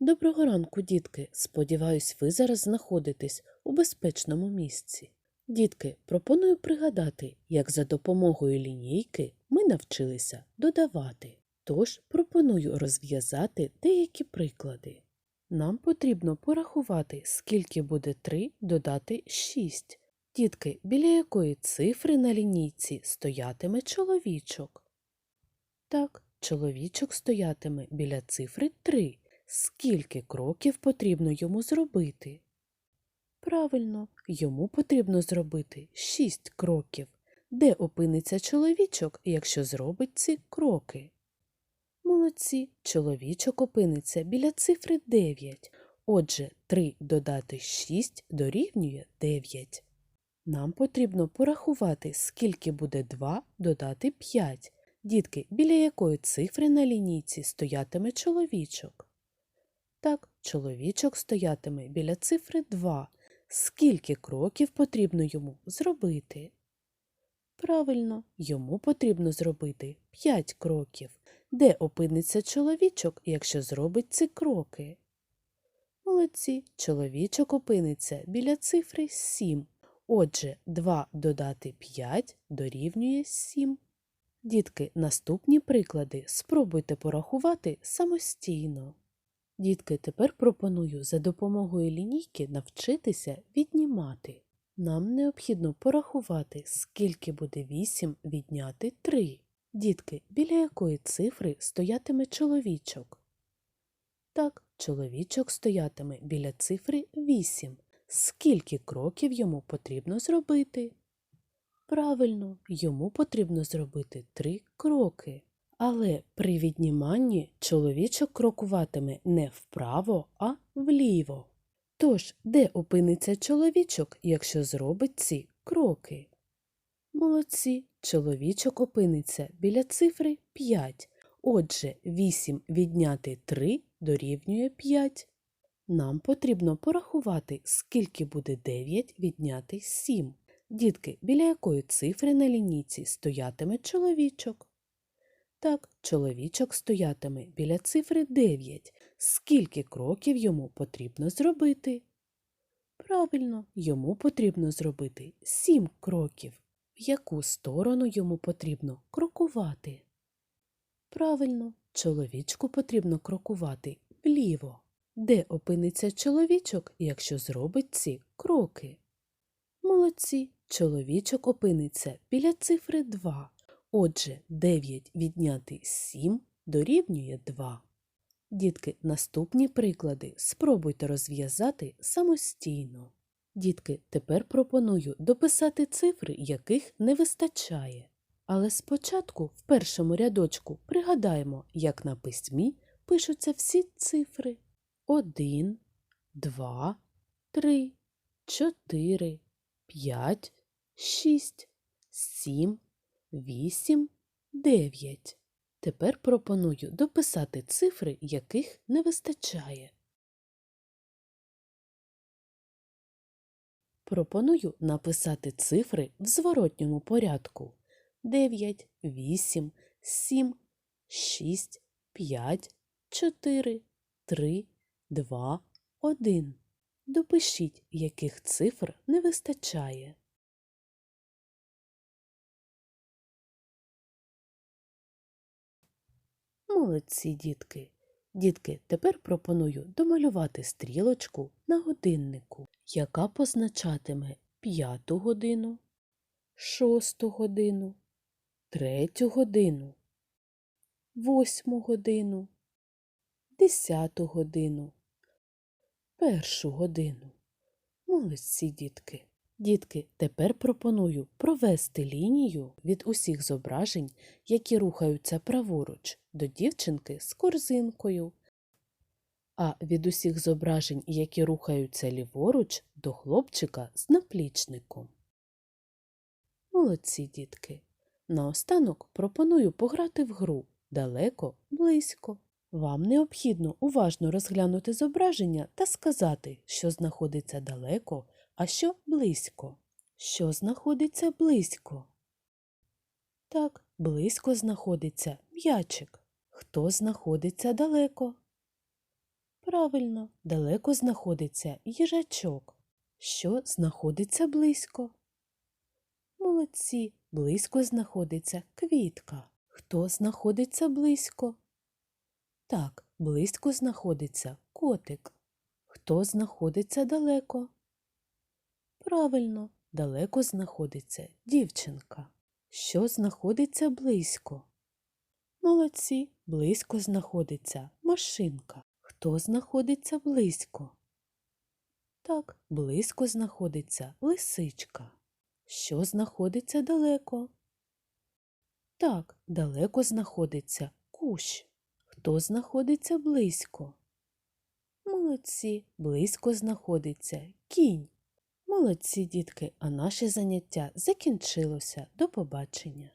Доброго ранку, дітки. Сподіваюсь, ви зараз знаходитесь у безпечному місці. Дітки, пропоную пригадати, як за допомогою лінійки ми навчилися додавати. Тож пропоную розв'язати деякі приклади. Нам потрібно порахувати, скільки буде 3 додати 6. Дітки, біля якої цифри на лінійці стоятиме чоловічок? Так, чоловічок стоятиме біля цифри 3. Скільки кроків потрібно йому зробити? Правильно, йому потрібно зробити 6 кроків. Де опиниться чоловічок, якщо зробить ці кроки? Молодці, чоловічок опиниться біля цифри 9. Отже, 3 додати 6 дорівнює 9. Нам потрібно порахувати, скільки буде 2 додати 5. Дітки, біля якої цифри на лінійці стоятиме чоловічок? Так, чоловічок стоятиме біля цифри 2. Скільки кроків потрібно йому зробити? Правильно, йому потрібно зробити 5 кроків. Де опиниться чоловічок, якщо зробить ці кроки? Молодці, чоловічок опиниться біля цифри 7. Отже, 2 додати 5 дорівнює 7. Дітки, наступні приклади спробуйте порахувати самостійно. Дітки, тепер пропоную за допомогою лінійки навчитися віднімати. Нам необхідно порахувати, скільки буде 8 відняти 3. Дітки, біля якої цифри стоятиме чоловічок? Так, чоловічок стоятиме біля цифри 8. Скільки кроків йому потрібно зробити? Правильно, йому потрібно зробити 3 кроки. Але при відніманні чоловічок крокуватиме не вправо, а вліво. Тож, де опиниться чоловічок, якщо зробить ці кроки? Молодці, чоловічок опиниться біля цифри 5. Отже, 8 відняти 3 дорівнює 5. Нам потрібно порахувати, скільки буде 9 відняти 7. Дітки, біля якої цифри на лінійці стоятиме чоловічок? Так, чоловічок стоятиме біля цифри 9. Скільки кроків йому потрібно зробити? Правильно, йому потрібно зробити 7 кроків. В яку сторону йому потрібно крокувати? Правильно, чоловічку потрібно крокувати вліво. Де опиниться чоловічок, якщо зробить ці кроки? Молодці, чоловічок опиниться біля цифри 2. Отже, 9 відняти 7 дорівнює 2. Дітки, наступні приклади спробуйте розв'язати самостійно. Дітки, тепер пропоную дописати цифри, яких не вистачає. Але спочатку в першому рядочку пригадаємо, як на письмі пишуться всі цифри 1, 2, 3, 4, 5, 6, 7, 8, 9. Тепер пропоную дописати цифри, яких не вистачає. Пропоную написати цифри в зворотньому порядку 9, 8, 7, 6, 5, 4, 3, 2, 1. Допишіть, яких цифр не вистачає. Молодці, дітки. Дітки, тепер пропоную домалювати стрілочку на годиннику, яка позначатиме п'яту годину, шосту годину, третю годину, восьму годину, десяту годину, першу годину. Молодці, дітки. Дітки, тепер пропоную провести лінію від усіх зображень, які рухаються праворуч, до дівчинки з корзинкою, а від усіх зображень, які рухаються ліворуч, до хлопчика з наплічником. Молодці, дітки. Наостанок пропоную пограти в гру далеко, близько. Вам необхідно уважно розглянути зображення та сказати, що знаходиться далеко, а що близько. Що знаходиться близько? Так, близько знаходиться м'ячик. Хто знаходиться далеко? Правильно, далеко знаходиться їжачок. Що знаходиться близько? Молодці, близько знаходиться квітка. Хто знаходиться близько? Так, близько знаходиться котик. Хто знаходиться далеко? Правильно, далеко знаходиться дівчинка. Що знаходиться близько? Молодці, близько знаходиться машинка. Хто знаходиться близько? Так, близько знаходиться лисичка. Що знаходиться далеко? Так, далеко знаходиться кущ. Хто знаходиться близько? Молодці, близько знаходиться кінь. Молодці, дітки, а наше заняття закінчилося. До побачення.